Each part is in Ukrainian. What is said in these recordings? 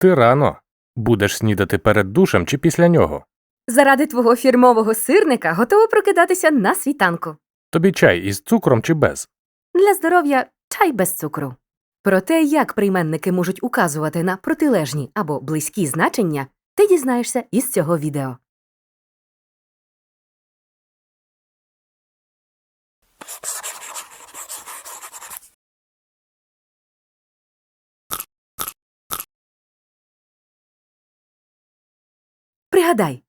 Ти рано. Будеш снідати перед душем чи після нього. Заради твого фірмового сирника готова прокидатися на світанку. Тобі чай із цукром чи без. Для здоров'я чай без цукру. Про те, як прийменники можуть указувати на протилежні або близькі значення, ти дізнаєшся із цього відео. Пригадай,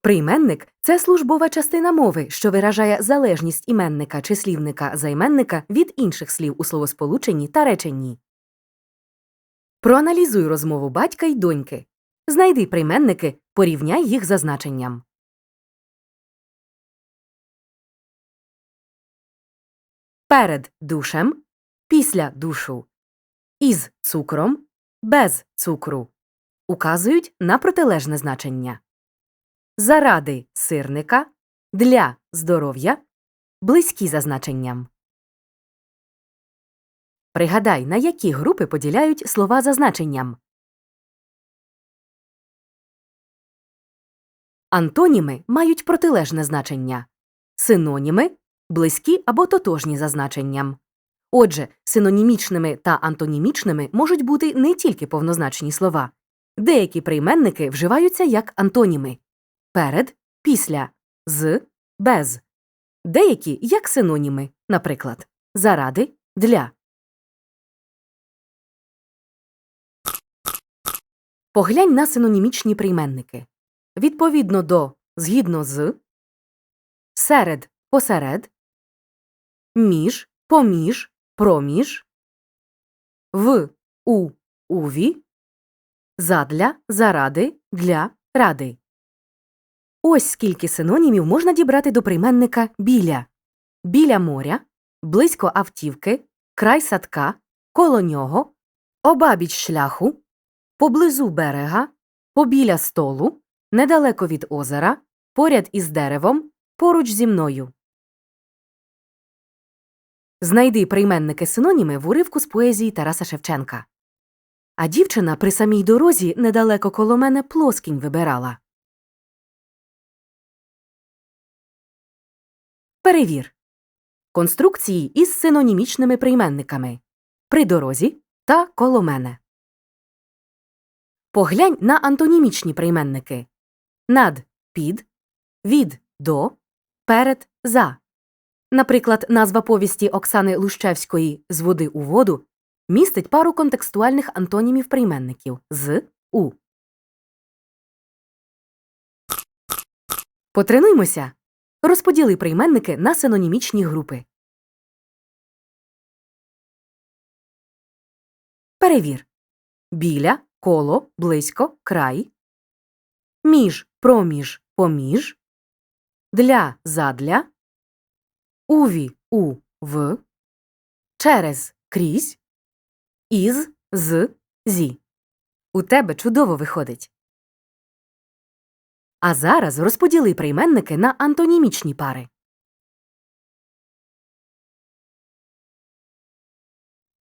прийменник це службова частина мови, що виражає залежність іменника чи слівника займенника від інших слів у словосполученні та реченні. Проаналізуй розмову батька й доньки. Знайди прийменники, порівняй їх за значенням. Перед душем, після душу, із цукром, без цукру указують на протилежне значення. Заради сирника, для здоров'я, близькі за значенням. Пригадай, на які групи поділяють слова за значенням. Антоніми мають протилежне значення. Синоніми близькі або тотожні за значенням. Отже, синонімічними та антонімічними можуть бути не тільки повнозначні слова. Деякі прийменники вживаються як антоніми перед, після, з, без. Деякі як синоніми, наприклад, заради, для. Поглянь на синонімічні прийменники. Відповідно до згідно з, серед, посеред, між, поміж, проміж, в, у, уві, задля, заради, для, ради. Ось скільки синонімів можна дібрати до прийменника біля. Біля моря, близько автівки, край садка, коло нього, обабіч шляху, поблизу берега, побіля столу, недалеко від озера, поряд із деревом, поруч зі мною. Знайди прийменники синоніми в уривку з поезії Тараса Шевченка. А дівчина при самій дорозі недалеко коло мене плоскінь вибирала. Перевір. Конструкції із синонімічними прийменниками при дорозі та коло мене. Поглянь на антонімічні прийменники над під, від до, перед за. Наприклад, назва повісті Оксани Лущевської з води у воду містить пару контекстуальних антонімів прийменників з у. Потренуймося. Розподіли прийменники на синонімічні групи. Перевір. Біля, коло, близько, край. Між, проміж, поміж. Для, задля. Уві, у, в. Через, крізь. Із, з, зі. У тебе чудово виходить. А зараз розподіли прийменники на антонімічні пари.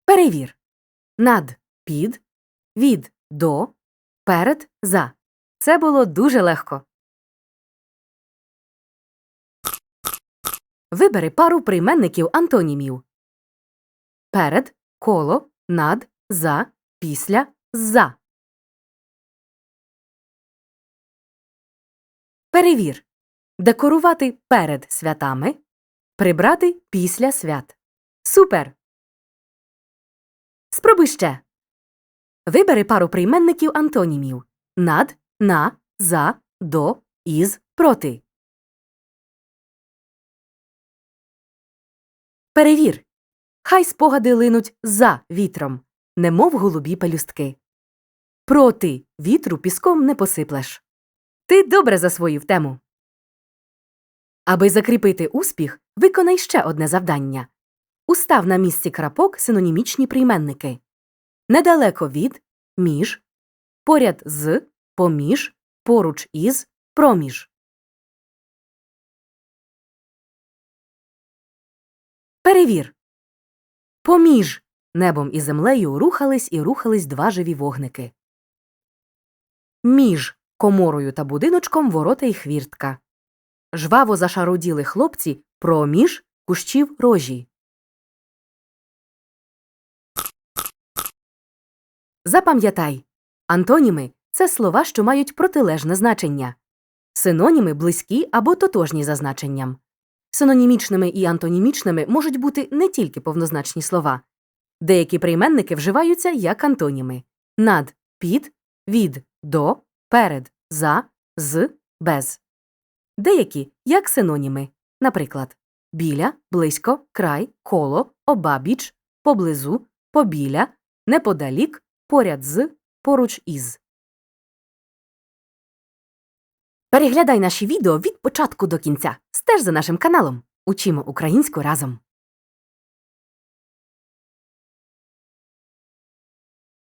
Перевір. Над, під, від, до, перед, за. Це було дуже легко. Вибери пару прийменників антонімів. Перед, коло, над, за, після, за. Перевір. Декорувати перед святами. Прибрати після свят. Супер! Спробуй ще. Вибери пару прийменників антонімів над, на, за, до, із, проти. Перевір. Хай спогади линуть за вітром, немов голубі пелюстки. Проти вітру піском не посиплеш. Ти добре засвоїв тему. Аби закріпити успіх, виконай ще одне завдання. Устав на місці крапок синонімічні прийменники. Недалеко від, між, поряд з, поміж, поруч із, проміж. Перевір. Поміж небом і землею рухались і рухались два живі вогники. Між коморою та будиночком ворота й хвіртка. Жваво зашаруділи хлопці проміж кущів рожі. Запам'ятай, антоніми це слова, що мають протилежне значення. Синоніми близькі або тотожні за значенням. Синонімічними і антонімічними можуть бути не тільки повнозначні слова. Деякі прийменники вживаються як антоніми над, під, від, до, перед, за, з, без. Деякі як синоніми, наприклад, біля, близько, край, коло, обабіч, поблизу, побіля, неподалік, поряд з, поруч із. Переглядай наші відео від початку до кінця. Стеж за нашим каналом. Учимо українську разом.